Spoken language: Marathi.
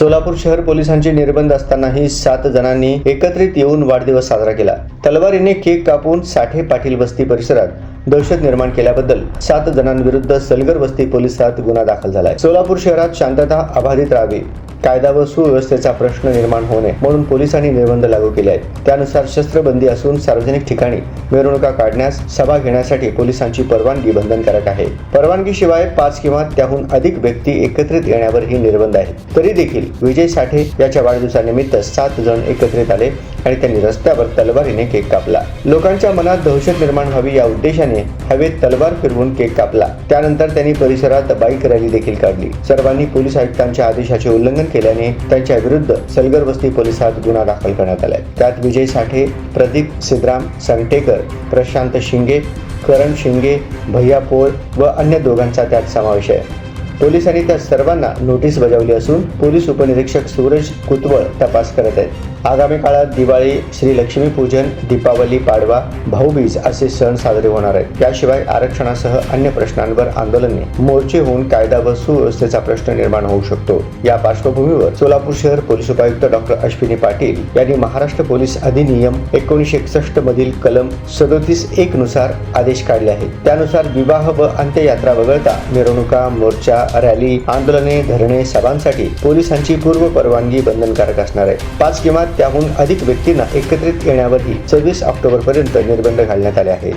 सोलापूर शहर पोलिसांचे निर्बंध असतानाही सात जणांनी एकत्रित येऊन वाढदिवस साजरा केला. तलवारीने केक कापून साठे पाटील वस्ती परिसरात दहशत निर्माण केल्याबद्दल सात जणांविरुद्ध सलगर वस्ती पोलिसात गुन्हा दाखल झालाय. सोलापूर शहरात शांतता अबाधित राहावी. कायदा व सुव्यवस्थेचा प्रश्न निर्माण होऊ नये म्हणून पोलिसांनी निर्बंध लागू केले आहेत. त्यानुसार शस्त्रबंदी असून सार्वजनिक ठिकाणी मिरवणुका काढण्यास सभा घेण्यासाठी पोलिसांची परवानगी बंधनकारक आहे. परवानगीशिवाय पाच किंवा त्याहून अधिक व्यक्ती एकत्रित येण्यावरही निर्बंध आहेत. तरी देखील विजय साठे याच्या वाढदिवसानिमित्त सात जण एकत्रित आले आणि त्यांनी रस्त्यावर तलवारीने केक कापला. लोकांच्या मनात दहशत निर्माण व्हावी या उद्देशाने हवेत तलवार फिरवून केक कापला. त्यानंतर त्यांनी परिसरात बाईक रॅली देखील काढली. सर्वांनी पोलीस आयुक्तांच्या आदेशाचे उल्लंघन केल्याने त्यांच्या विरुद्ध सलगर वस्ती पोलिसात गुन्हा दाखल करण्यात आलाय. त्यात विजय साठे प्रदीप सिद्राम संगटेकर प्रशांत शिंगे करण शिंगे भैया पोळ व अन्य दोघांचा त्यात समावेश आहे. पोलिसांनी त्या सर्वांना नोटीस बजावली असून पोलीस उपनिरीक्षक सूरज कुतवळ तपास करत आहेत. आगामी काळात दिवाळी श्री लक्ष्मी पूजन दीपावली पाडवा भाऊबीज असे सण साजरे होणार आहेत. याशिवाय आरक्षणासह अन्य प्रश्नांवर आंदोलने मोर्चे होऊन कायदा व सुव्यवस्थेचा प्रश्न निर्माण होऊ शकतो. या पार्श्वभूमीवर सोलापूर शहर पोलीस उपायुक्त डॉक्टर अश्विनी पाटील यांनी महाराष्ट्र पोलीस अधिनियम एकोणीसशे एकसष्ट मधील कलम सदोतीस एक नुसार आदेश काढले आहेत. त्यानुसार विवाह व अंत्ययात्रा वगळता मिरवणुका मोर्चा रॅली आंदोलने धरणे सभांसाठी पोलिसांची पूर्व परवानगी बंधनकारक असणार आहे. पाच किंवा त्याहून अधिक व्यक्तींना एकत्रित येण्यावरही सव्वीस ऑक्टोबर पर्यंत निर्बंध घालण्यात आले आहेत.